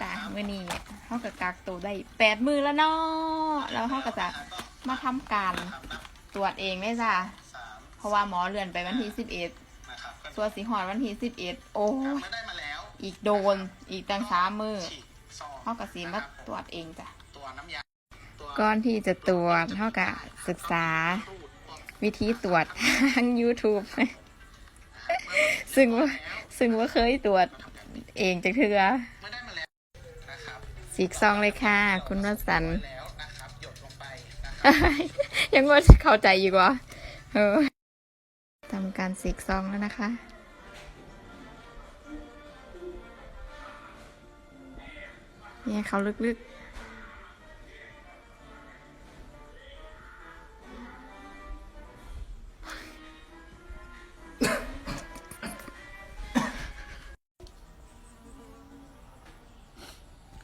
จ้ะมื่อนี้เขาก็กักตัวได้แปดมือแล้วเนาะแล้วเขาก็จะมาทำการตรวจเองเลยจ้ะเพราะว่าหมอเลื่อนไปวันที่สิบเอ็ดตัวสีหอนวันที่สิบเอ็ดโอ้อีกโดนอีกตั้งสามมือเขาก็สีมาตรวจเองจ้ะก่อนที่จะตรวจเขาก็ศึกษาวิธีตรวจทาง YouTube ซึ่งว่าซึ่งว่าเคยตรวจเองจากเถือ สีกซองเลยค่ะ คุณวสันต์ไว้แล้วนะครับหยดลงไปนะครับยังว่าเข้าใจอยู่กว่าเออทำการสีกซองแล้วนะคะเนี่ยเขาลึกก็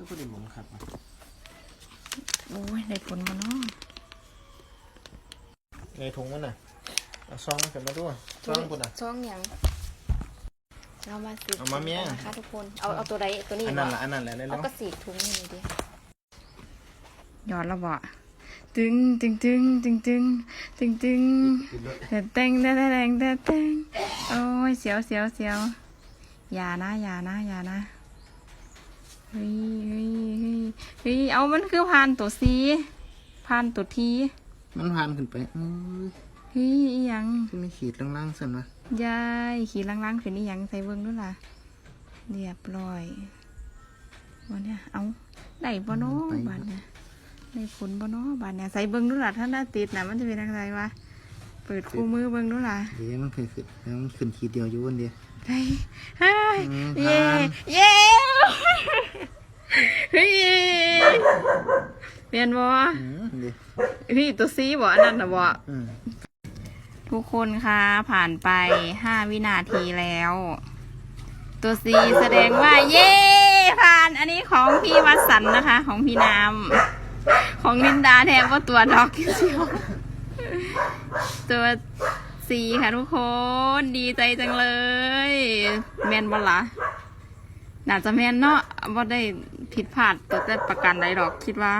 พอดีหมุนครับๆโอ้ยได้ผลมาเนาะในถุงมันน่ะเอาซองขึ้นมาด้วยซองปุ่นอะ ช่องยังเรามาสีเอามาเมีย นะคะทุกคน เอาเอาตัวใดตัวนี้อันบ่นั้นแหละอันนั้นแหละได้เอาแล้วก็สีถุงนี่ดิยอดแล้วบ่ตึงตึงตึงตึงตึงตึงตึงแต่เต็งแต่แต่แต่งแต่แต่งโอ้ยเสียวเสียวเสียวอย่านะอย่านะอย่านะ เฮ้ยเฮ้ยเฮ้ยเฮ้ยเอามันคือผ่านตัวซีผ่านตัวทีมันผ่านขึ้นไปเอ้ยเฮ้ยอีหยังที่ไม่ขีดล่างๆสั่นวะยายขี่ลังๆเป็นอีหยังใส่เบิ่งด้วยล่ะเรียบร้อยวันเนี้ยเอาได้บ่เนาะบาดเนี่ยได้ผลบ่เนาะบาดเนี่ยใส่เบิ่งด้วยล่ะถ้าหน้าติดน่ะมันจะเป็นอะไรวะเปิดคู่มือเบิ่งด้วยล่ะเดี๋ยวมันเคยขึ้นแล้วมันขึ้นขีดเดียวอยู่วันเดียวได้เฮ้ยอืมเย่ผ่านเย่ เฮ้ยเปลี่ยนบ่อืมเดี๋ยวเฮ้ยตัวซีบ่อันนั้นนะบ่อืมทุกคนคะผ่านไปห้าวินาทีแล้ว ตัวซีแสดงว่าเย้ผ่านอันนี้ของพี่วัดสันนะคะ ของพี่นามของลินดาแทบว่าตัวดอกเชียวตัวซีค่ะทุกคนดีใจจังเลย แมนบอละ น่าจะแมนเนาะว่าได้ผิดพลาดตัวแต่ประกันใดดอกคิดว่า